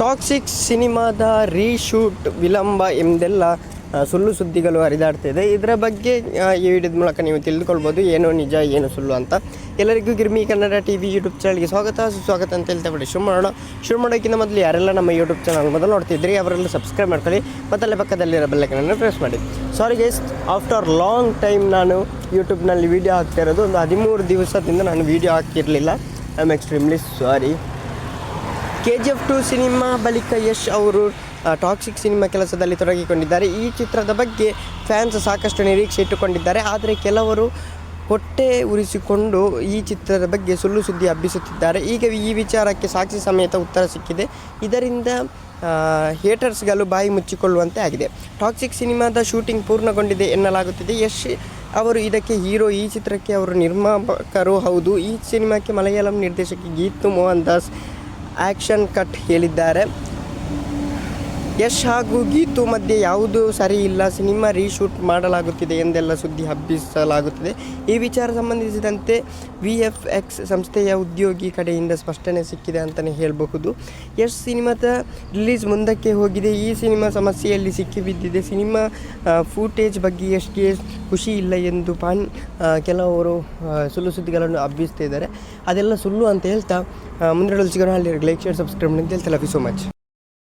Toxic ಸಿನಿಮಾದ reshoot ವಿಳಂಬ ಎಂದೆಲ್ಲ ಸುಳ್ಳು ಸುದ್ದಿಗಳು ಹರಿದಾಡ್ತಿದೆ ಇದರ ಬಗ್ಗೆ ಈ ವಿಡಿಯೋದ ಮೂಲಕ ನೀವು ತಿಳಿದುಕೊಳ್ಬೋದು. ಏನು ನಿಜ, ಏನು ಸುಳ್ಳು ಅಂತ ಎಲ್ಲರಿಗೂ Girmi Kannada T V YouTube ಚಾನಲ್ಗೆ ಸ್ವಾಗತ. ಸುಸ್ವಾಗತ ಅಂತ ಹೇಳ್ತಾ ಬಿಡಿ ಶುರು ಮಾಡೋಣ. ಶುರು ಮಾಡೋಕ್ಕಿಂತ ಮೊದಲು ಯಾರೆಲ್ಲ ನಮ್ಮ ಯೂಟ್ಯೂಬ್ ಚಾನಲ್ ಮೊದಲು ನೋಡ್ತಿದ್ರಿ ಅವರೆಲ್ಲ ಸಬ್ಸ್ಕ್ರೈಬ್ ಮಾಡ್ಕೊಳ್ಳಿ ಮತ್ತು ಅಲ್ಲೇ ಪಕ್ಕದಲ್ಲಿರೋ ಬೆಲ್ಲೈಕನನ್ನು ಪ್ರೆಸ್ ಮಾಡಿ. Sorry guys after long time ನಾನು ಯೂಟ್ಯೂಬ್ನಲ್ಲಿ ವೀಡಿಯೋ ಹಾಕ್ತಾ ಇರೋದು, ಒಂದು ಹದಿಮೂರು ದಿವಸದಿಂದ ನಾನು video ಹಾಕಿರಲಿಲ್ಲ I am extremely sorry K G F two cinema ಬಳಿಕ ಯಶ್ ಅವರು ಟಾಕ್ಸಿಕ್ ಸಿನಿಮಾ ಕೆಲಸದಲ್ಲಿ ತೊಡಗಿಕೊಂಡಿದ್ದಾರೆ. ಈ ಚಿತ್ರದ ಬಗ್ಗೆ ಫ್ಯಾನ್ಸ್ ಸಾಕಷ್ಟು ನಿರೀಕ್ಷೆ ಇಟ್ಟುಕೊಂಡಿದ್ದಾರೆ. ಆದರೆ ಕೆಲವರು ಹೊಟ್ಟೆ ಉರಿಸಿಕೊಂಡು ಈ ಚಿತ್ರದ ಬಗ್ಗೆ ಸುಳ್ಳು ಸುದ್ದಿ ಹಬ್ಬಿಸುತ್ತಿದ್ದಾರೆ. ಈಗ ಈ ವಿಚಾರಕ್ಕೆ ಸಾಕ್ಷಿ ಸಮೇತ ಉತ್ತರ ಸಿಕ್ಕಿದೆ. ಇದರಿಂದ ಹೇಟರ್ಸ್ಗಳು ಬಾಯಿ ಮುಚ್ಚಿಕೊಳ್ಳುವಂತೆ ಆಗಿದೆ. ಟಾಕ್ಸಿಕ್ ಸಿನಿಮಾದ ಶೂಟಿಂಗ್ ಪೂರ್ಣಗೊಂಡಿದೆ ಎನ್ನಲಾಗುತ್ತಿದೆ. ಯಶ್ ಅವರು ಇದಕ್ಕೆ ಹೀರೋ, ಈ ಚಿತ್ರಕ್ಕೆ ಅವರು ನಿರ್ಮಾಪಕರು. ಹೌದು, ಈ ಸಿನಿಮಾಕ್ಕೆ ಮಲಯಾಳಂ ನಿರ್ದೇಶಕಿ ಗೀತು ಮೋಹನ್ ದಾಸ್ ಆ್ಯಕ್ಷನ್ ಕಟ್ ಹೇಳಿದ್ದಾರೆ. ಯಶ್ ಹಾಗೂ ಗೀತು ಮಧ್ಯೆ ಯಾವುದೂ ಸರಿ ಇಲ್ಲ. ಸಿನಿಮಾ ರೀಶೂಟ್ ಮಾಡಲಾಗುತ್ತಿದೆ ಎಂದೆಲ್ಲ ಸುದ್ದಿ ಹಬ್ಬಿಸಲಾಗುತ್ತಿದೆ. ಈ ವಿಚಾರ ಸಂಬಂಧಿಸಿದಂತೆ ವಿ ಎಫ್ ಎಕ್ಸ್ ಸಂಸ್ಥೆಯ ಉದ್ಯೋಗಿ ಕಡೆಯಿಂದ ಸ್ಪಷ್ಟನೆ ಸಿಕ್ಕಿದೆ ಅಂತಲೇ ಹೇಳಬಹುದು. ಯಶ್ ಸಿನಿಮಾದ ರಿಲೀಸ್ ಮುಂದಕ್ಕೆ ಹೋಗಿದೆ. ಈ ಸಿನಿಮಾ ಸಮಸ್ಯೆಯಲ್ಲಿ ಸಿಕ್ಕಿಬಿದ್ದಿದೆ ಸಿನಿಮಾ ಫೂಟೇಜ್ ಬಗ್ಗೆ ಯಶ್ಗೆ ಖುಷಿ ಇಲ್ಲ ಎಂದು ಪಾನ್ ಕೆಲವರು ಸುಳ್ಳು ಸುದ್ದಿಗಳನ್ನು ಹಬ್ಬಿಸ್ತಾ ಅದೆಲ್ಲ ಸುಳ್ಳು ಅಂತ ಹೇಳ್ತಾ ಮುಂದಿನ ಅಲ್ಲಿ ಲೈಕ್ ಶೇರ್ ಸಬ್ಸ್ಕ್ರೈಬ್ ಅಂತ ಹೇಳ್ತಾ, ಲವ್ ಯು ಸೊ ಮಚ್.